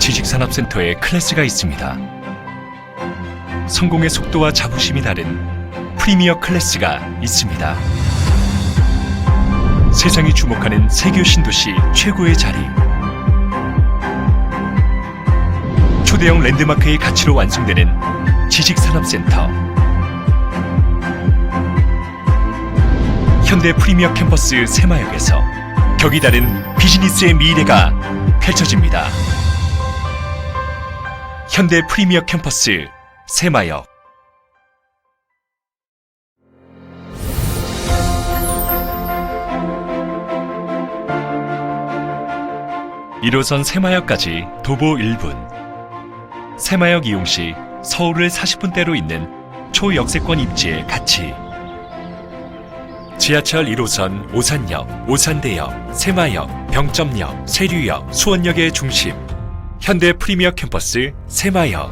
지식산업센터에 클래스가 있습니다. 성공의 속도와 자부심이 다른 프리미어 클래스가 있습니다. 세상이 주목하는 세교 신도시 최고의 자리. 초대형 랜드마크의 가치로 완성되는 지식산업센터. 현대 프리미어 캠퍼스 새마역에서 격이 다른 비즈니스의 미래가 펼쳐집니다. 현대 프리미어 캠퍼스 새마역. 1호선 새마역까지 도보 1분. 새마역 이용 시 서울을 40분대로 있는 초역세권 입지의 가치. 지하철 1호선 오산역, 오산대역, 새마역, 병점역, 세류역, 수원역의 중심. 현대 프리미어 캠퍼스 새마역.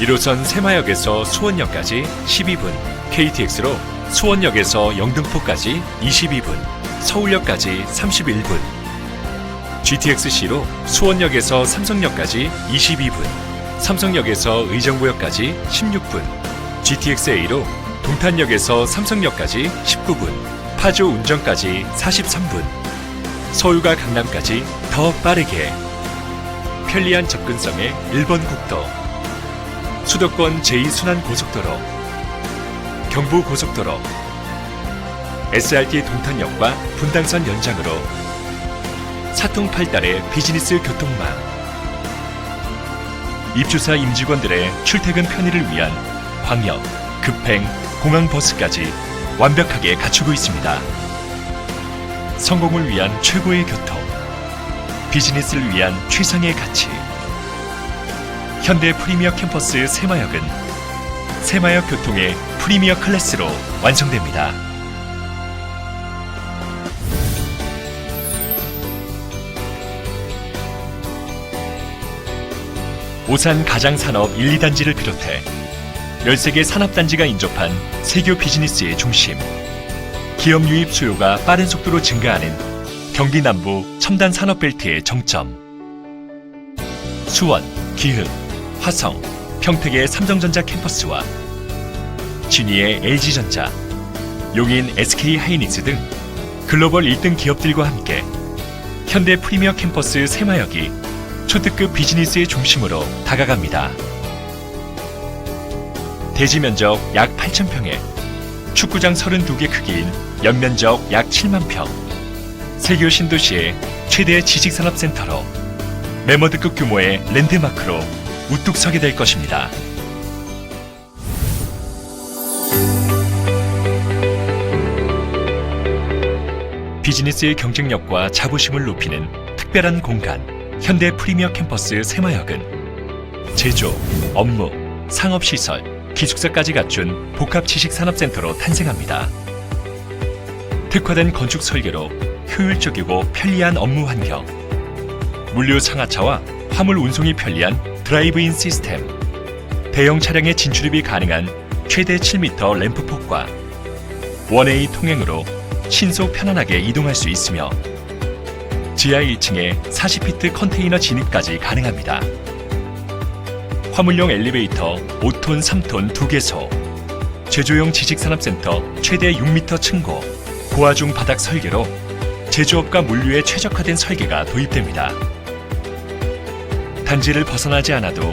1호선 새마역에서 수원역까지 12분, KTX로 수원역에서 영등포까지 22분, 서울역까지 31분, GTX-C로 수원역에서 삼성역까지 22분, 삼성역에서 의정부역까지 16분, GTX-A로 동탄역에서 삼성역까지 19분, 파주 운전까지 43분, 서울과 강남까지 더 빠르게 편리한 접근성의 1번 국도. 수도권 제2순환 고속도로 경부고속도로 SRT 동탄역과 분당선 연장으로 사통팔달의 비즈니스 교통망. 입주사 임직원들의 출퇴근 편의를 위한 광역, 급행, 공항버스까지 완벽하게 갖추고 있습니다. 성공을 위한 최고의 교통 비즈니스를 위한 최상의 가치 현대 프리미어 캠퍼스 새마역은 새마역 교통의 프리미어 클래스로 완성됩니다. 오산 가장산업 1, 2단지를 비롯해 13개 산업단지가 인접한 세교 비즈니스의 중심 기업 유입 수요가 빠른 속도로 증가하는 경기 남부 첨단 산업벨트의 정점 수원, 기흥, 화성, 평택의 삼성전자 캠퍼스와 진위의 LG전자, 용인 SK하이닉스 등 글로벌 1등 기업들과 함께 현대 프리미어 캠퍼스 새마역이 초특급 비즈니스의 중심으로 다가갑니다. 대지 면적 약 8,000평에 축구장 32개 크기인 연면적 약 7만 평, 세교 신도시의 최대 지식산업센터로 메머드급 규모의 랜드마크로 우뚝 서게 될 것입니다. 비즈니스의 경쟁력과 자부심을 높이는 특별한 공간 현대 프리미어 캠퍼스 새마역은 제조, 업무, 상업시설, 기숙사까지 갖춘 복합 지식산업센터로 탄생합니다. 특화된 건축 설계로 효율적이고 편리한 업무 환경, 물류 상하차와 화물 운송이 편리한 드라이브인 시스템, 대형 차량의 진출입이 가능한 최대 7m 램프폭과 원웨이 통행으로 신속 편안하게 이동할 수 있으며 지하 1층에 40피트 컨테이너 진입까지 가능합니다. 화물용 엘리베이터 5톤, 3톤 2개소, 제조용 지식산업센터 최대 6m 층고, 고화중 바닥 설계로 제조업과 물류에 최적화된 설계가 도입됩니다. 단지를 벗어나지 않아도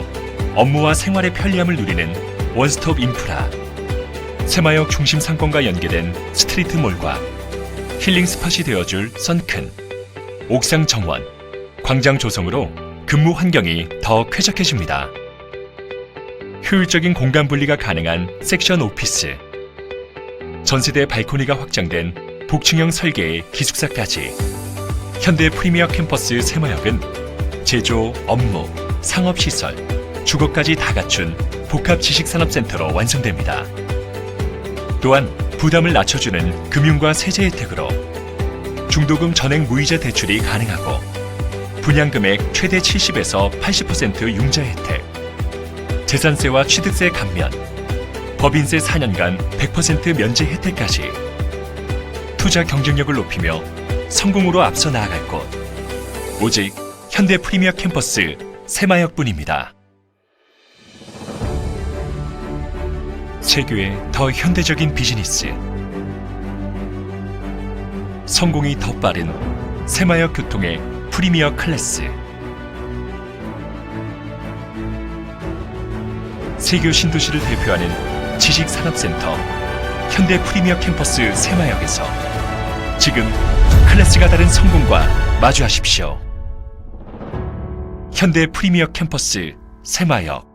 업무와 생활의 편리함을 누리는 원스톱 인프라, 새마역 중심 상권과 연계된 스트리트몰과 힐링 스팟이 되어줄 선큰, 옥상 정원, 광장 조성으로 근무 환경이 더 쾌적해집니다. 효율적인 공간 분리가 가능한 섹션 오피스, 전세대 발코니가 확장된 복층형 설계의 기숙사까지 현대 프리미어 캠퍼스 새마역은 제조, 업무, 상업시설, 주거까지 다 갖춘 복합 지식산업센터로 완성됩니다. 또한 부담을 낮춰주는 금융과 세제 혜택으로 중도금 전액 무이자 대출이 가능하고 분양금액 최대 70에서 80% 융자 혜택 재산세와 취득세 감면 법인세 4년간 100% 면제 혜택까지 투자 경쟁력을 높이며 성공으로 앞서 나아갈 곳 오직 현대 프리미어 캠퍼스 새마역뿐입니다. 세교의 더 현대적인 비즈니스. 성공이 더 빠른 새마역 교통의 프리미어 클래스. 세교 신도시를 대표하는 지식산업센터 현대 프리미어 캠퍼스 새마역에서 지금 클래스가 다른 성공과 마주하십시오. 현대 프리미어 캠퍼스 새마역